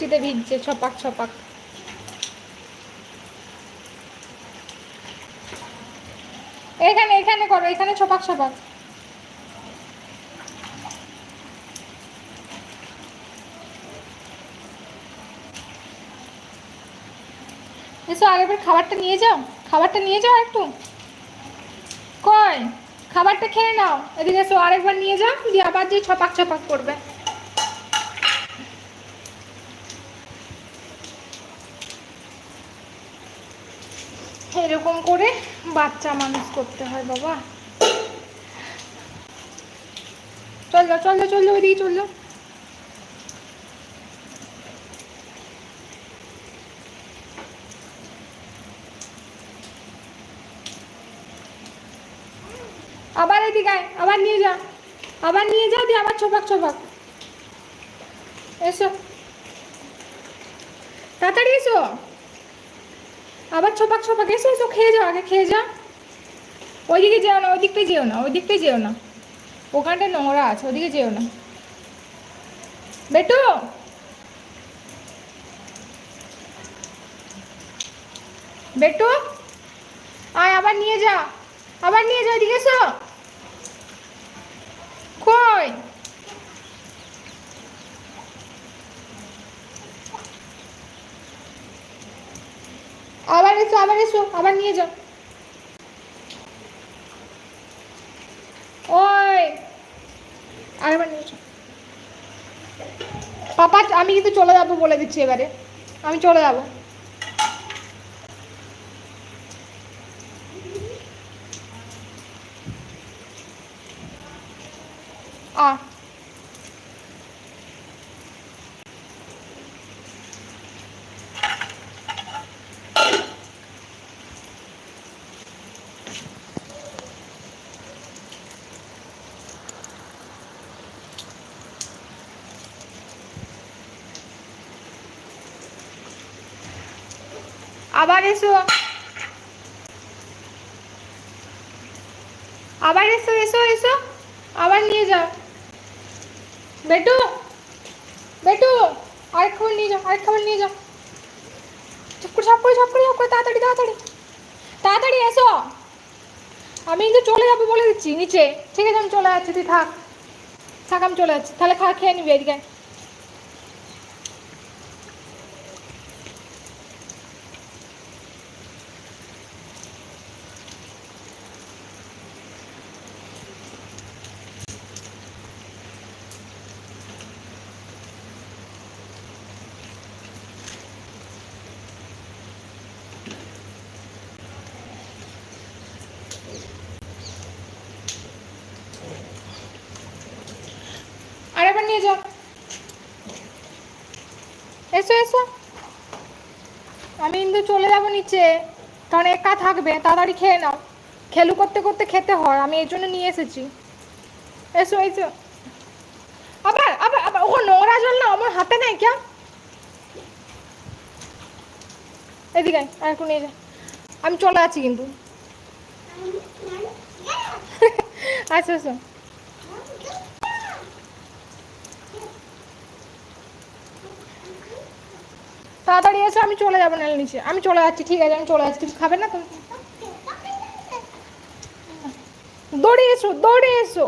বৃষ্টিতে ভিজছে, ছপাক ছপাক। এখানে এখানে করো, এখানে ছপাক ছপাক। এসো আরেকবার খাবারটা নিয়ে যাও। খাবারটা নিয়ে যাও একটু। কই? খাবারটা খেয়ে নাও। এদিকে এসো, আরেকবার নিয়ে যাও। দিয়ে আবার যে ছপাক ছপাক করবে। এরকম করে বাচ্চা মানুষ করতে হয় বাবা। চল যাও চল যাও চল যাও ওইদিকে চল। আবার এদিকে আয়, আবার নিয়ে যা, আবার নিয়ে যাও দিয়ে আবার ছোপাক ছোপাক। এসো। তাড়াতাড়ি এসো। আবার ছোপাক ছোপাক, এসো এসো, খেয়ে যাও, আগে খেয়ে যাও। ওইদিকে যেও না ওই দিকটাই যেও না ওই দিকটাই যেও না। ওখানটা নোংরা আছে ওদিকে যেও না। বেটু! বেটু! আয়, আবার নিয়ে যা, আবার নিয়ে যা এদিকে এসো। কই? আবার এসো আবার এসো, আবার নিয়ে যাও। ওই, আরেকবার নিয়ে যাও। পাপা, আমি কিন্তু চলে যাব বলে দিচ্ছি এবারে। আমি চলে যাব। আ আবার এসো। আবার এসো এসো এসো। আবার নিয়ে যাও। বেটু বেটু, আরেক খাবার নিয়ে যাও, আরেক খাবার নিয়ে যাও। চপ করে চপ করে চপ করে চপ করে, তাড়াতাড়ি তাড়াতাড়ি। তাড়াতাড়ি এসো। আমি কিন্তু চলে যাব বলে দিচ্ছি, নিচে। ঠিক আছে, আমি চলে যাচ্ছি, তুই থাক। থাক, আমি চলে যাচ্ছি। তাহলে খা, খেয়ে নিবি এদিকে। যাও এসো এসো। আমি কিন্তু চলে যাব নিচে। কারণ একা থাকবে তাড়াতাড়ি খেয়ে নাও। খেলু করতে করতে খেতে হয় আমি এই জন্য নিয়ে এসেছি। এসো এসো। আবার আবার আবার ও নোংরা জল না আমার হাতে নেই কেউ এদিকে আর একটু নিয়ে যা। আমি চলে যাচ্ছি কিন্তু। আচ্ছা আচ্ছা। তাড়াতাড়ি এসে, আমি চলে যাব নাহলে নিচে। আমি চলে যাচ্ছি, ঠিক আছে, আমি চলে যাচ্ছি। কিছু খাবে না তুমি? দৌড়ে এসো দৌড়ে এসো।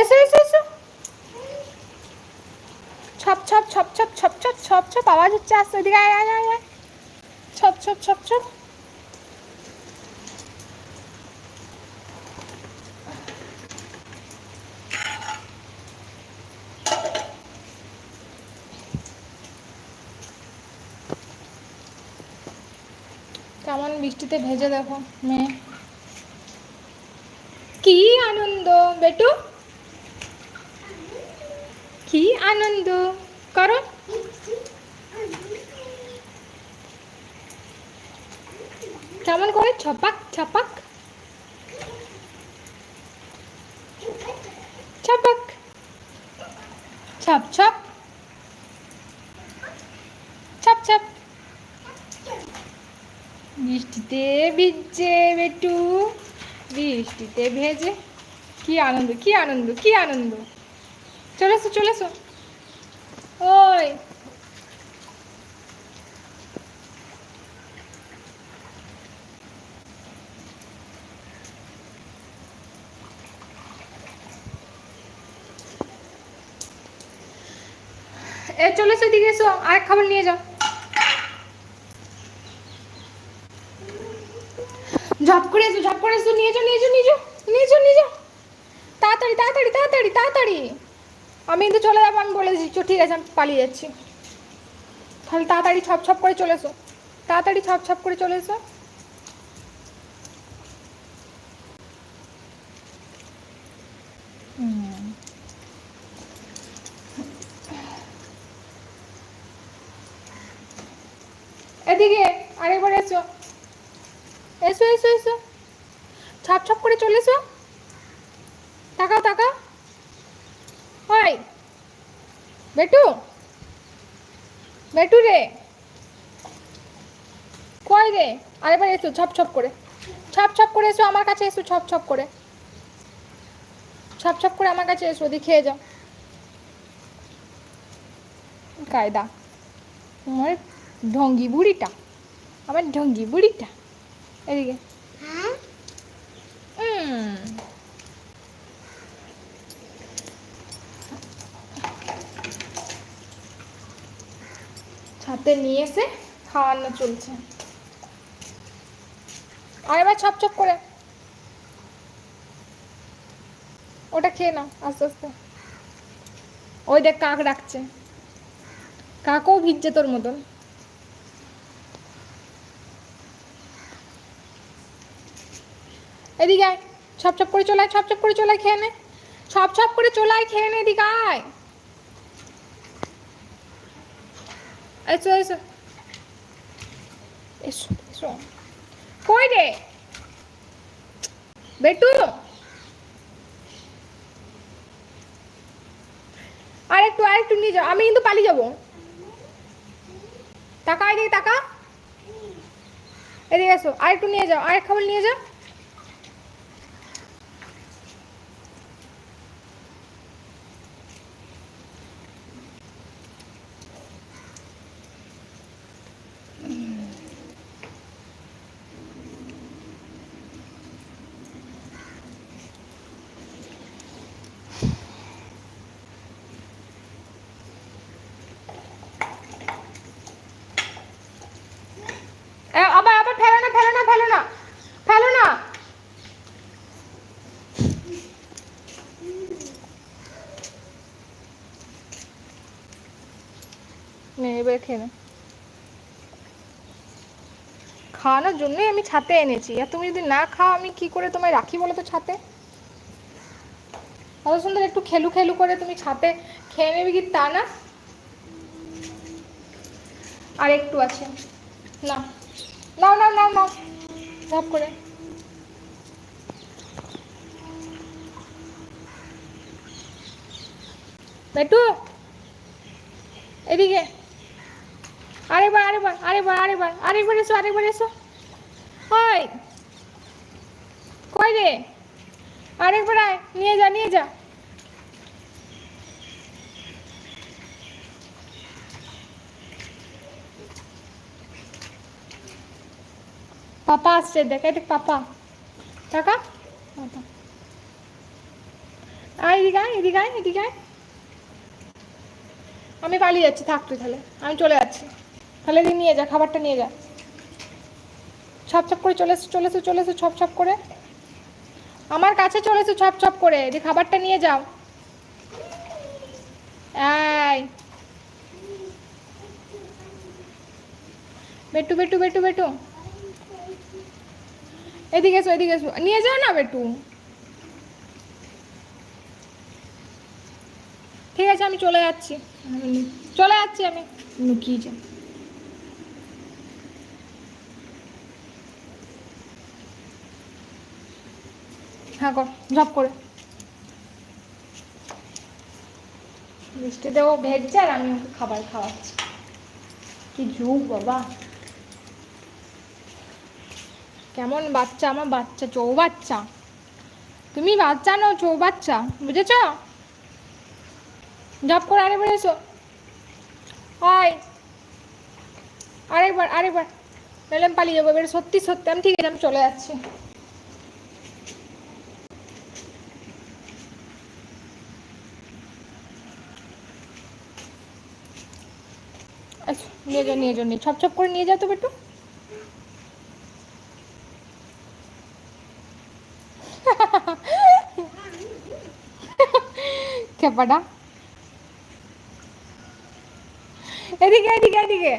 এসো এসো এসো। ছপ ছপ ছপ ছপ ছপ ছপ ছপ ছপ, আওয়াজ হচ্ছে আসতে আয় আয় আয় আয়। ছপ ছপ ছপ ছপ কেমন বৃষ্টিতে ভেজে দেখো, মেয়ে। কি আনন্দ, বেটু? কি আনন্দ? করো। কেমন করে? ছপাক ছপাক। ছপাক। ছপ ছপ। দে ভিজে বেটু। বৃষ্টিতে ভেজে। কি আনন্দ কি আনন্দ কি আনন্দ। চলে এসো চলে এসো। ওই। এ, চলে দিকে এসো। আর খাবার নিয়ে যাও। ঝপ করে এসো ঝপ করে এসো, নিয়ে যাও নিয়ে যাও নিয়ে যাও নিয়ে যাও নিয়ে যাও। তাড়াতাড়ি তাড়াতাড়ি তাড়াতাড়ি তাড়াতাড়ি। আমি কিন্তু চলে যাব, আমি বলে দিচ্ছি, ঠিক আছে, আমি পালিয়ে যাচ্ছি। তাহলে তাড়াতাড়ি ছপ ছপ করে চলে এসো। তাড়াতাড়ি ছপ ছপ করে চলে এসো। এদিকে আরেকবার এসো। এসো এসো এসো। ছাপ ছাপ করে চলে এসো। তাকাও তাকাও। হয় বেটু বেটু রে। কই রে? আরেকবার এসো, ছপ ছপ করে। ছপ ছপ করে এসো, আমার কাছে এসো, ছপ ছপ করে। ছপ ছপ করে আমার কাছে এসো, ওদিকে খেয়ে যাও। কায়দা, আমার ঢঙ্গি বুড়িটা, আমার ঢঙ্গি বুড়িটা। এদিকে। ছাতে নিয়ে এসে খাওয়ানো চলছে। আর এবার ছপ ছপ করে। ওটা খেয়ে নাও আস্তে আস্তে। ওই দেখ কাক ডাকছে। কাকও ভিজছে তোর মতন। এদিকে আয়। ছপ ছপ করে চলে আয়, ছপ ছপ করে চলে আয় খেয়ে নে। ছপ ছপ করে চলে আয় খেয়ে নে এদিকে আয়। এসো এসো এসো এসো। কই রে? বেটু? আর একটু আর একটু নিয়ে যাও। আমি কিন্তু পালিয়ে যাব। টাকা এদিকে টাকা। এদিকে এসো আর একটু নিয়ে যাও আর এক খাবার নিয়ে যাও এ, আবার আবার ফেলো না ফেলো না ফেলো না ফেলো না নে, এবার খেয়ে খাওয়ানোর জন্যই আমি ছাতে এনেছি। আর তুমি যদি না খাও, আমি কি করে তোমায় রাখি বলো তো ছাতে? অত সুন্দর একটু খেলু খেলু করে তুমি ছাতে খেয়ে নেবে কি তা না? আর একটু আছে। না নাও নাও নাও নাও। ঝাপ করে। বেটু, এদিকে। আরেকবার আরেকবার আরেকবার আরেকবার আরেকবার এসো আরেকবার এসো। হয় কই রে? আরেকবার আয়, নিয়ে যা নিয়ে যা। পাপা আসছে, দেখ এটা পাপা। টাকা? পাপা। আয়, এদিকে আয় এদিকে আয় এদিকে আয়। আমি পালিয়ে যাচ্ছি, থাক তুই তাহলে। আমি চলে যাচ্ছি। তাহলে এদিকে নিয়ে যা খাবারটা নিয়ে যা। ছপ ছপ করে চলে এসো চলে এসো চলে এসো ছপ ছপ করে। আমার কাছে চলে এসো ছপ ছপ করে এদিকে খাবারটা নিয়ে যাও। এই। বেটু বেটু বেটু বেটু। এদিকে এসো এদিকে এসো। নিয়ে যাও না বেটু। ঠিক আছে আমি চলে যাচ্ছি। চলে যাচ্ছি আমি। লুকিয়ে যা হ্যাঁ কর, ঝপ করে। মিষ্টিতেও ভেজছে আর আমি ওকে খাবার খাওয়াচ্ছি। কি যুগ বাবা। কেমন বাচ্চা আমার বাচ্চা চৌ বাচ্চা তুমি বাচ্চা নও চৌ বাচ্চা বুঝেছ? জব করে আরেকবার এসো। হয় আরেকবার আরেকবার। আমি পালিয়ে যাব, এবার সত্যি সত্যি আমি ঠিক আছে, আমি চলে যাচ্ছি। আচ্ছা নিয়ে যাও নিয়ে নিয়ে ছপ ছপ করে নিয়ে যাও তো বেটু। খেপাটা। এদিকে এদিকে এদিকে।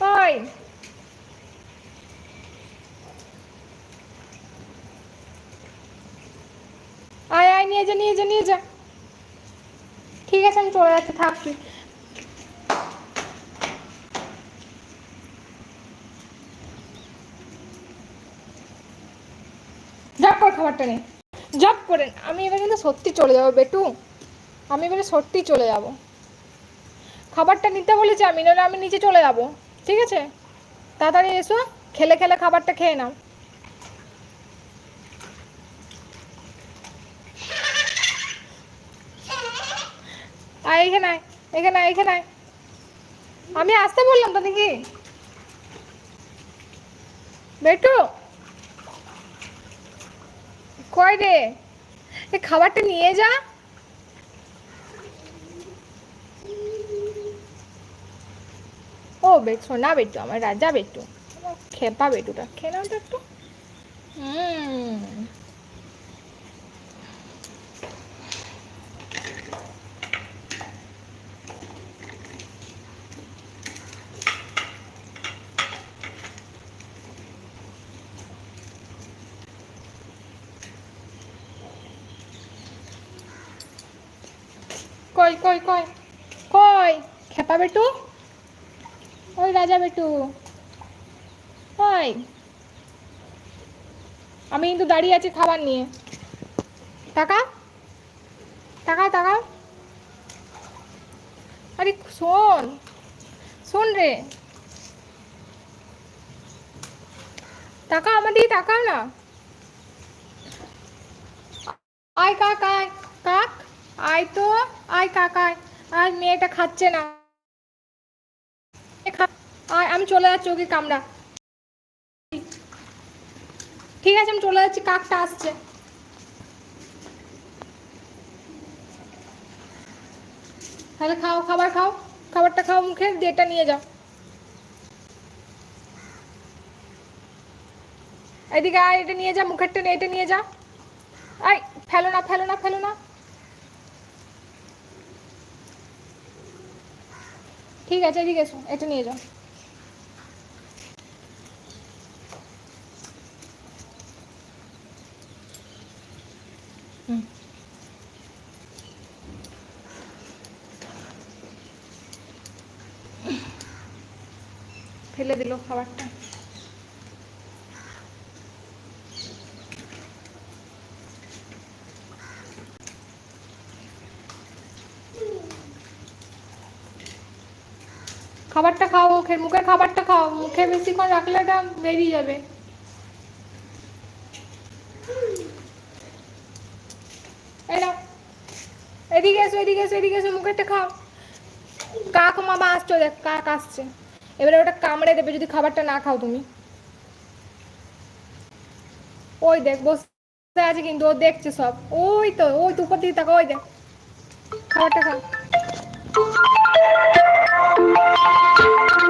ওই আয় আয় নিয়ে যা নিয়ে যা নিয়ে যা। ঠিক আছে, আমি চলে যাচ্ছি, থাক তুই। জব কর খাবারটা নে। জব করে আমি এবার কিন্তু সত্যি চলে যাব, বেটু। আমি এবারে সত্যি চলে যাব। খাবারটা নিতে বলেছি আমি নাহলে আমি নিচে চলে যাব। ঠিক আছে? তাড়াতাড়ি এসো, খেলে খেলে খাবারটা খেয়ে নাও। এখানে আয় এখানে আয় এখানে আয়। আমি আসতে বললাম তো দেখি বেটু কয় রে? এ খাবারটা নিয়ে যা। ও বেট সোনা বেটু, আমার রাজা বেটু। খেপা বেটুটা, খেয়ে নাও তো একটু। হুম। কই কই কই কই, খেপা বেটু? ওই রাজা বেটু। ওই। আমি কিন্তু দাঁড়িয়ে আছি খাবার নিয়ে। টাকা টাকা টাকা আরে, শোন। শোন রে। টাকা আমার দিকে টাকা না। আয়, কাক আয়, কাক। আয় তো, আয় কাক আয় আর মেয়েটা খাচ্ছে না। আয়, আমি চলে যাচ্ছি, ওকে কামড়া। ঠিক আছে, আমি চলে যাচ্ছি, কাকটা আসছে। তাহলে খাও, খাবার খাও, খাবারটা খাও মুখে এটা নিয়ে যাও। এদিকে আয়, এটা নিয়ে যা, মুখেরটা এটা নিয়ে যা। আয়, ফেলো না ফেলো না ফেলো না। ঠিক আছে ঠিক আছে এটা নিয়ে যাও। ফেলে দিল খাবারটা। খাবারটা খাও, মুখের মুখের খাবারটা খাও, মুখে বেশিক্ষণ রাখলে এটা বেরিয়ে যাবে। এদিকে এসো এদিকে এসো এদিকে এসো, মুখেরটা খাও। কাক মামা আসছো দেখ কাক আসছে। এবারে ওটা কামড়ে দেবে, যদি খাবারটা না খাও তুমি। ওই দেখ, বসে আছে কিন্তু, ও দেখছে সব। ওই তো ওই তো উপর দিকে তাকা ওই দেখ। খাবারটা খা Thank you.